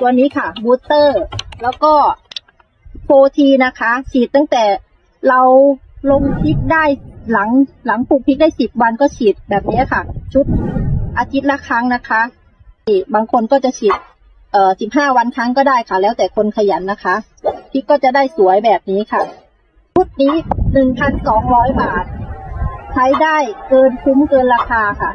ตัวนี้ค่ะบูสเตอร์ แล้วก็โฟทีนะคะฉีดตั้งแต่เราลงพริกได้หลังหลังปลูกพริกได้สิบวันก็ฉีดแบบนี้ค่ะ ชุดอาทิตย์ละครั้งนะคะบางคนก็จะฉีดเอ่อสิบห้าวันครั้งก็ได้ค่ะ แล้วแต่คนขยันนะคะพริกก็จะได้สวยแบบนี้ค่ะชุดนี้หนึ่งพันสองร้อยบาท ใช้ได้เกินคุ้มเกินราคาค่ะ